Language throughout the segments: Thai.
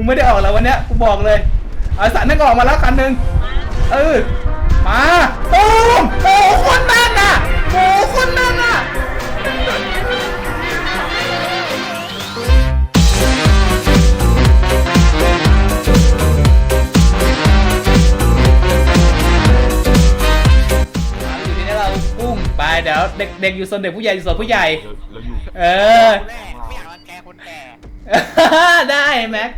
มึงไม่ได้ออกแล้ววันเนี้ยกูบอกเลยอาสันนั่นก็ออกมาแล้วคันหนึ่งเออมาตูมโอ้คนแม่นน่ะโอ้คนแม่นน่ะอยู่ที่นี่เราปุ้งไปเดี๋ยวเด็กเด็กอยู่โซนเด็กผู้ใหญ่อยู่โซนผู้ใหญ่ เออ ได้แม็ก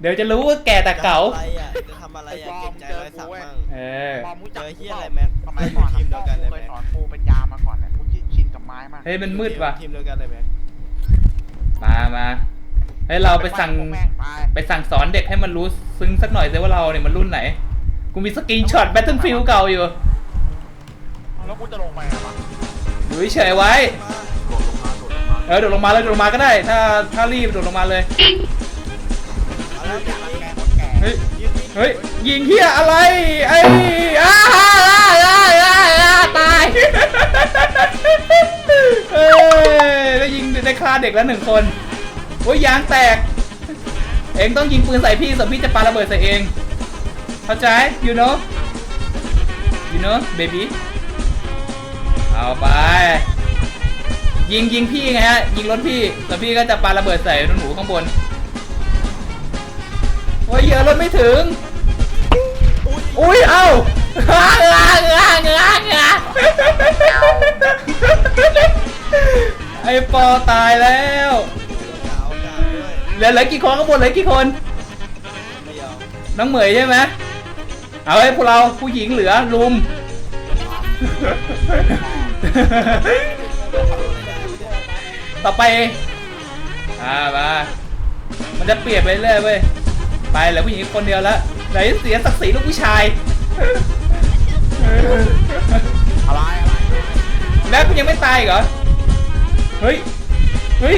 เดี๋ยวจะรู้ว่าแก่แต่เก่าอะไรอะจะทำอะไรอะเก็บใจไว้สักมั่ง เออมอมรู้จักเจอเหี้ยอะไรแม็กสมัยก่อนทีมเดียวกันเลยเคแม็ยกสอนกูเป็นยามมาก่อนแหละกูชินกับไม้มาก เฮ้ยมันมืดว่ะ ทีมเดียวกันเลยแม็กมามาเฮ้ยเราไปสั่งพวกแม่งตายไปสั่งสอนเด็กให้มันรู้ซึ้งสักหน่อยสิว่าเราเนี่ยมันรุ่นไหน กูมีสกรีนช็อตแบทเทิลฟิลเก่าอยู่แล้วกูจะลงไปไหนวะอยู่เฉยๆไว้โดดลงมาโดดลงมา เออโดดลงมาเลยโดดลงมาก็ได้ ถ้าถ้ารีบโดดลงมาเลย เอาแล้วอยารังแกคนแก่เฮ้ย ยืนเฮ้ย ยิงเฮียอะไร ไอ้อ้าอ้าอ้าอ้าอ้าตาย เอ้ยได้ยิงได้ฆ่าเด็กแล้วหนึ่งคน โอ้ยยางแตก เองต้องยิงปืนใส่พี่ส่วนพี่จะปาระเบิดใส่เอง เข้าใจ you know you know baby เอาไป ยิงยิงพี่ไงฮะ ยิงรถพี่ส่วพี่ก็จะปาระเบิดใส่รถหนูข้างบนโอ้ยเยอะรถไม่ถึง อุ้ยเอ้างางางางางาไอปอตายแล้วเหลือเหลือกี่คนข้างบนเหลือกี่คน น้องเหมยใช่ไหมเอาไว้พวกเราผู้หญิงเหลือลุม ต่อไป อ่ามามันจะเปลี่ยนไปเรื่อยเว้ย ไปแล้วผู้หญิงคนเดียวแล้วไหนเสียศักดิ์ศรีลูกผู้ชาย อะไรอะไรแล้วคุณยังไม่ตายเหรอ เฮ้ย เฮ้ย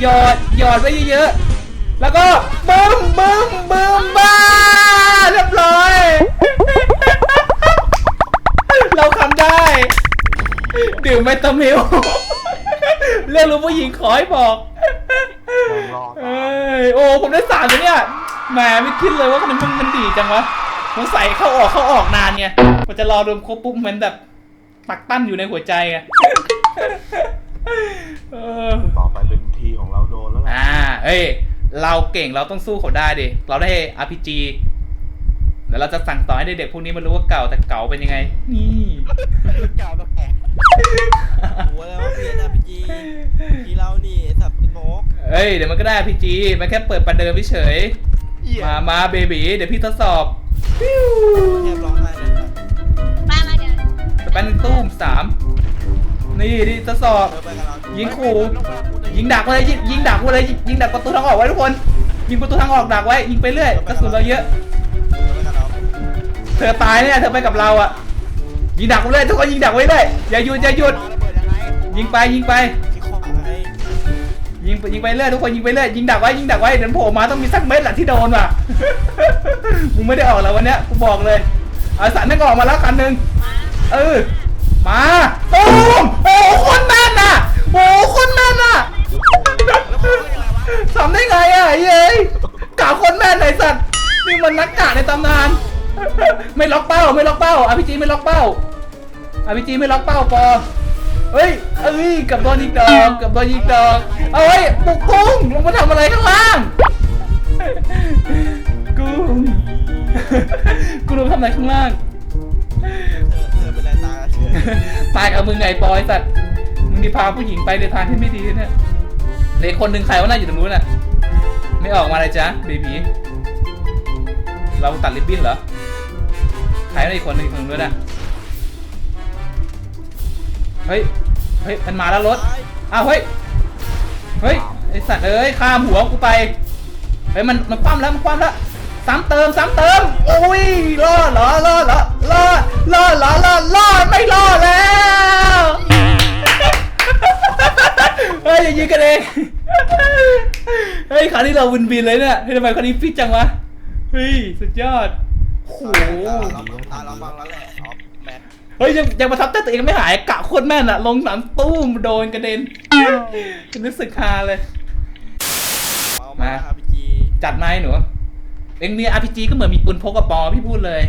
หยอด หยอดไว้เยอะๆ แล้วก็ เรื่องรู้ผู้หญิงขอให้บอกรอเอ้ยโอ้ผมได้สามเลยเนี่ยแหมไม่คิดเลยว่ามันมันมันดีจังวะผมใส่เข้าออกเข้าออกนานไงกว่าจะรอรวมครบปุ๊บมันแบบตักตั้นอยู่ในหัวใจไงเออต่อไปเป็นทีของเราโดนแล้วแหละอ่าเอ้ยเราเก่งเราต้องสู้เขาได้ดิเราได้ RPG เดี๋ยวเราจะสั่งต่อให้เด็กๆพวกนี้มันรู้ว่าเก่าแต่เก่าเป็นยังไง นี่เก่าตัวแก หัวแล้วว่าเพียนอาพีจีที่เรานี่ไอ้สับเป็นโมกเอ้ยเดี๋ยวมันก็ได้ RPG มันแค่เปิดประเดิมเฉยเหี้ยๆมามาเบบีเดี๋ยวพี่ทดสอบปิ้วแทบร้องไห้เลยครับมามาเดี๋ยวสแปนตุ้มสามนี่ดิทดสอบ เธอไปกับเรายิงขู่ยิงดักไว้เลยยิงยิงดักไว้เลยยิงยิงดักประตูทางออกไว้ทุกคน ยิงประตูทางออกดักไว้ยิงไปเรื่อยกระสุนเราเยอะ เธอไปกับเราเธอตายเนี่ยเธอไปกับเราอะ ยิงดักไว้เลยทุกคนยิงดักไว้เลยอย่าหยุดอย่าหยุดยิงไปยิงไป ยิงไปยิงไปเรื่อยทุกคนยิงไปเรื่อยยิงดักไว้ยิงดักไว้เดี๋ยวโผล่มาต้องมีสักเม็ดแหละที่โดนว่ะมึงไม่ได้ออกแล้ววันเนี้ยกูบอกเลยอาสันนั่นก็ออกมาแล้วคันหนึ่งเออมาตูมโอ้คนแม่นน่ะโอ้คนแม่นน่ะทำได้ไงอะเย้ยกาคนแม่นไหนสัตว์นี่มันนักกาในตำนาน ไม่ล็อกเป้า ไม่ล็อกเป้าอาพีจีไม่ล็อกเป้าอาพีจีไม่ล็อกเป้าปอเฮ้ยเอ้ยกับโดนยิงดอกกับโดนยิงดอกเอาเฮ้ยปุกกุ้งลงมาทำอะไรข้างล่างกุ้งกูลงทำอะไรข้างล่างเธอเธอเป็นไรตาเชื่อตายกับมึงไงปอยสัตว์มึงดีพาผู้หญิงไปในทางที่ไม่ดีเนี่ยเหลืออกคนหนึ่งใครว่าน่าอยู่ตรงนู้นน่ะไม่ออกมาเลยจ้ะเบบีเราตัดริบบิ้นเหรอ ใครน่าอีกคนหนึงอีกคนหนึงด้วยนะเฮ้ย เฮ้ย มันมาแล้วรถ อ้าว เฮ้ย เฮ้ย ไอสัตว์เอ้ย ข้ามหัวกูไป เฮ้ย มัน มันคว่ำแล้ว มันคว่ำแล้ว ซ้ำเติม ซ้ำเติม โอ้ย รอดเหรอ รอดเหรอ รอด รอดเหรอ รอด รอด ไม่รอดแล้ว เฮ้ย อย่ายิงกันเอง เฮ้ยคราวนี้เราวินบินเลยเนี่ยเฮ้ยทำไมคราวนี้ฟิตจังวะ เฮ้ย สุดยอด โอ้โหตาเราตาเราบังแล้วแหละออฟแม็กเฮ้ยยังยังประทับใจตัวเองไม่หายกะโคตรแม่นอะลงหนังตู้มโดนกระเด็นรู้สึกฮาเลย เอามามา อาพีจีจัดมาให้หนูเอ็งมี RPG ก็เหมือนมีปืนพกกับปอพี่พูดเลย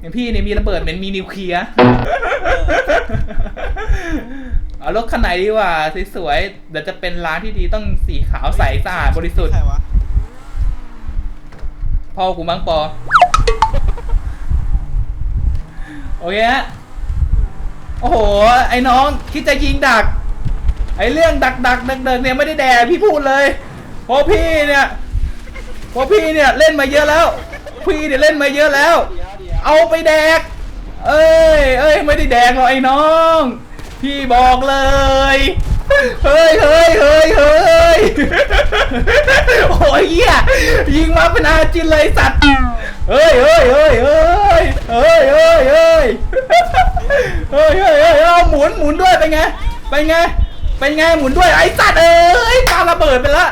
อย่างพี่เนี่ยมีระเบิดเหมือนมีนิวเคลียร์เอารถคันไหนดีกว่าสวยๆเดี๋ยวจะเป็นร้านที่ดีต้องสีขาวใสสะอาดบริสุทธิ์ ใครวะพ่อกูมั้งปอ โอเคฮะโอ้โห ไอ้น้องคิดจะยิงดัก ไอ้เรื่องดักดักดักดักเนี่ยไม่ได้แดกพี่พูดเลยเพราะพี่เนี่ยเพราะพี่เนี่ยเล่นมาเยอะแล้ว พี่เนี่ยเล่นมาเยอะแล้ว เอาไปแดก เอ้ยเอ้ยไม่ได้แดกหรอกไอ้น้อง พี่บอกเลย เฮ้ยเฮ้ยเฮ้ยเฮ้ยโอ้ยเหี้ยยิงมาเป็นอาจินเลยสัตว์ เฮ้ยเฮ้ยเฮ้ยเฮ้ยเฮ้ยเฮ้ยเฮ้ยเฮ้ยเฮ้ยเฮ้ยเอาหมุนหมุนด้วยเป็นไงเป็นไงเป็นไงหมุนด้วยไอ้สัตว์เอ้ยปาระเบิดไปละ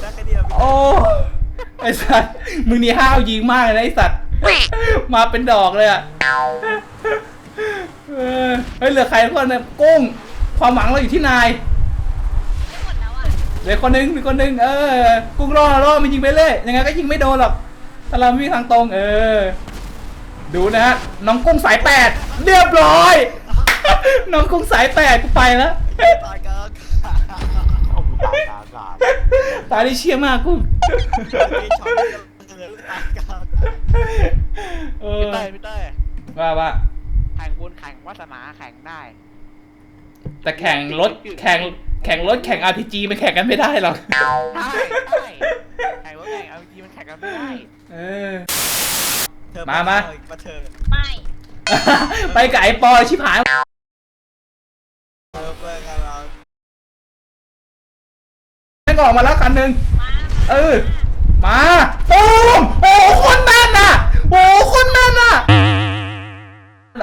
ได้แค่เดียวโอ้ไอ้สัตว์มึงนี่ห้าวยิงมากเลยนะไอ้สัตว์มาเป็นดอกเลยอะเฮ้ยเหลือใครคนเนี่ยกุ้งความหวังเราอยู่ที่นายเหลือคนนึงมีคนนึงเออกุ้งรอดรอดมันยิงไปเรื่อยยังไงก็ยิงไม่โดนหรอก ถ้าเราไม่มีทางตรงเออ ดูนะฮะน้องกุ้งสายแปดเรียบร้อย น้องกุ้งสายแปดกูไปแล้วตายกันเอากูตายตาอากาศตายได้เชี่ยมากกุ้งมีช็อตที่เราตายกันเออพี่เต้ยพี่เต้ยว่าว่าแข่งบุญแข่งวาสนาแข่งได้ แต่แข่งรถแข่ง แข่งรถแข่ง RPG มันแข่งกันไม่ได้หรอกได้ได้แข่งรถแข่งเอาจริงมันแข่งกันไม่ได้เออ เธอมามามาเธอไม่ไปกับไอ้ปอชิบหาย เธอเพื่อนกันเราแม่งออกมาแล้วคันหนึ่ง มาเออ มาตูมโอ้คนแม่นอะ โอ้คนแม่นอะเอ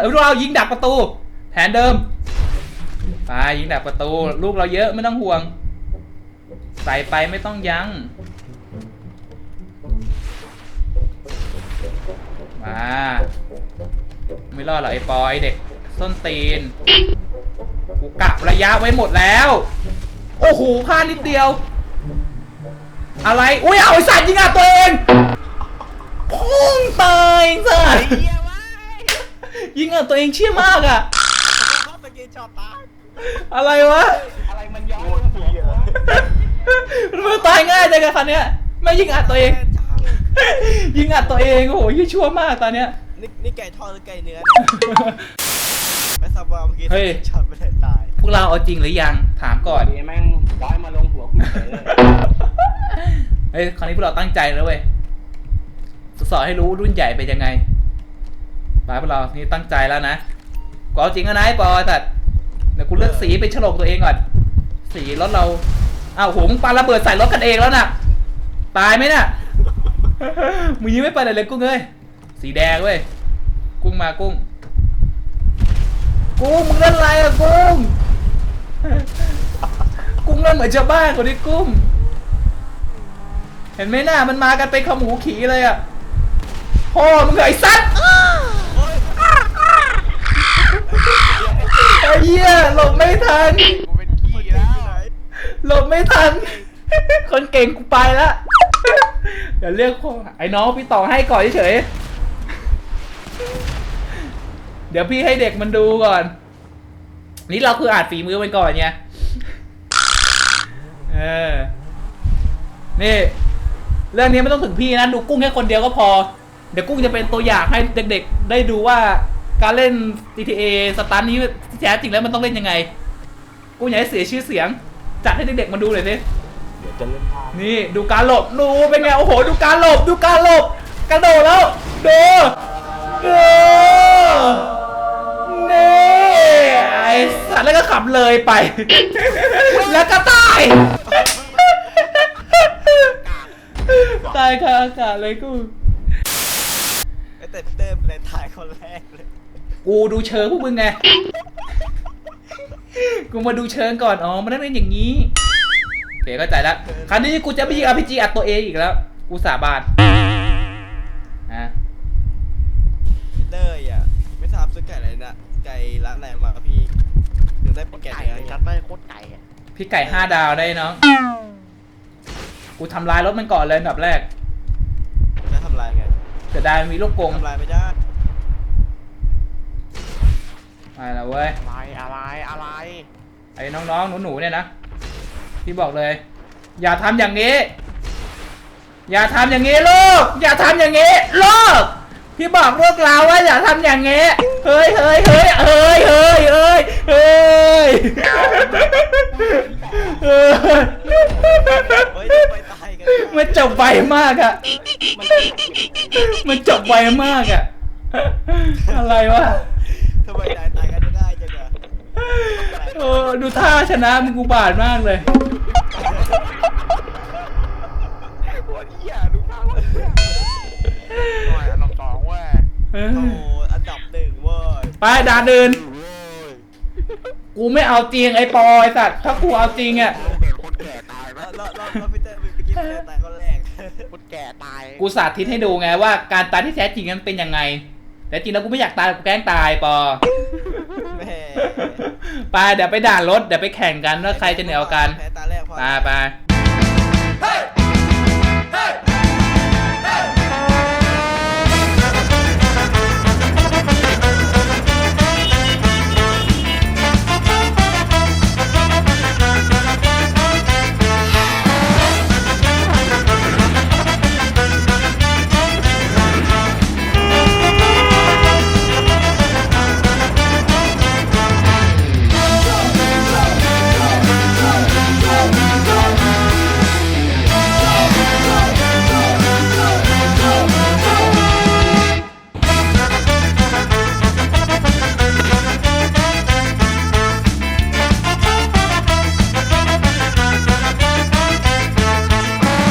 อเรายิงดักประตู แผนเดิม ไปยิงดักประตู ลูกเราเยอะไม่ต้องห่วง ใส่ไปไม่ต้องยั้งมาไม่รอดหรอกไอ้ปอยเด็กส้นตีน กูกะระยะไว้หมดแล้ว โอ้โหพลาดนิดเดียว อะไร อุ้ยเอาไอ้สัตว์ยิงอะตัวเองพุ่งตายสัตว์เฮียไว้ยิงอะตัวเองเชี่ยมากอะชอบตะกี้ชอบตาย อะไรวะอะไรมันย้อนโคตรเหี้ยมันตายง่ายจังกับคันเนี้ยไม่ยิงอัดตัวเองแม่จังยิงอัดตัวเองโอ้โหยี่ชั่วมากตอนเนี้ยนี่นี่ไก่ทอดหรือไก่เนื้อเนี่ยไม่ทราบว่าเมื่อกี้เฮ้ย ช็อตไม่ได้ตายพวกเราเอาจริงหรือยังถามก่อนดีแม่งร้อยมาลงหัวกูเฉยเลยเฮ้ยคราวนี้พวกเราตั้งใจแล้วเว้ยสอนให้รู้รุ่นใหญ่เป็นยังไงไปพวกเรานี่ตั้งใจแล้วนะกูเอาจริงแล้วนะไอ้ปอแต่ เดี๋ยวกูเลือกสีเป็นฉลกตัวเองก่อน สีรถเราอ้าวโหมึงปาระเบิดใส่รถกันเองแล้วน่ะ ตายไหมน่ะมึงยังไม่ไปไหนเลยกุ้งเอ้ยสีแดงเว้ยกุ้งมากุ้ง กุ้งมึงเล่นอะไรอะกุ้ง กุ้งเล่นเหมือนชาวบ้านนี้กุ้ง เห็นไหมน้ามันมากันเป็นขมูขี่เลยอะพ่อมึงเหรอไอ้สัตว์ไอ้ เหี้ยหลบไม่ทัน กูเป็นขี้แล้วหลบไม่ทัน คนเก่งกูไปละเดี๋ยวเรียกพ่อไอ้น้องพี่ต่อให้ก่อนเฉยๆเดี๋ยวพี่ให้เด็กมันดูก่อน นี่เราคืออาจฝีมือมันก่อนไงเออ นี่ เรื่องนี้ไม่ต้องถึงพี่นะ ดูกุ้งแค่คนเดียวก็พอ เดี๋ยวกุ้งจะเป็นตัวอย่างให้เด็กๆ ได้ดูว่า การเล่น GTA สตาร์นี้แท้จริงแล้วมันต้องเล่นยังไงกุ้งอย่าให้เสียชื่อเสียง จัดให้เด็กๆมาดูหน่อยสิเดี๋ยวจะเล่นท่านี่ดูการหลบดูเป็นไงโอ้โห ดูการหลบดูการหลบกระโดดแล้วดูดูนี่ไอ้สัตว์แล้วก็ขับเลยไป แล้วก็ตาย ตายคาอากาศเลยกู ไอ้แต่เต้มเลยถ่ายคนแรกเลย กูดูเชิงพวกมึงไง กูมาดูเชิงก่อน อ๋อ มันต้องเป็นอย่างนี้โอเคเข้าใจแล้ว คราวนี้กูจะไม่ยิง RPG อัดตัวเองอีกแล้ว กูสาบานอะเต้ยอะ ไม่ทราบซื้อไก่อะไรนะ ไก่ร้านไหนมาครับพี่ ถึงได้เป็นไก่ไก่เนื้อเลยเนี่ยชัดเลยโคตรไก่อะพี่ไก่ห้าดาวได้น้องกูทำลายรถมันก่อนเลยอันดับแรก จะได้มีลูกกงทำลายไม่ได้ ไปแล้วเว้ย อะไรอะไรอะไรไอ้น้องๆหนูๆเนี่ยนะ พี่บอกเลย อย่าทำอย่างนี้ อย่าทำอย่างนี้ลูก อย่าทำอย่างนี้ลูก พี่บอกพวกเราว่าอย่าทำอย่างนี้ เฮ้ยเฮ้ยเฮ้ยเฮ้ยเฮ้ยเฮ้ยเฮ้ยเฮ้ยเฮ้ยทำไมตายกันมันจบไวมากอะ มันจบไวมากอะ อะไรวะ ทำไมตายตายกันไม่ได้จังอะ โอ้ดูท่าชนะมึงกูบาดมากเลยโอ้ยเหี้ยดูข้าวเหี้ยหน่อยอันดับสองเว้ยโอ้โหอันดับหนึ่งเว้ยไปด่านเดินกูไม่เอาจริงไอ้ปอไอ้สัตว์ถ้ากูเอาจริงอะ เห็นคนแก่ตายไหมแล้วแล้วแล้วพีเตอร์เมื่อกี้พีเตอร์ตายคนแรกคนแก่ตายกูสาธิตให้ดูไงว่าการตายที่แท้จริงนั้นเป็นยังไง แต่จริงแล้วกูไม่อยากตายกูแกล้งตายปอแหม่ ไปเดี๋ยวไปด่านรถเดี๋ยวไปแข่งกันว่าใครจะเหนือกว่ากันแพ้ตาแรกพอ ไปไป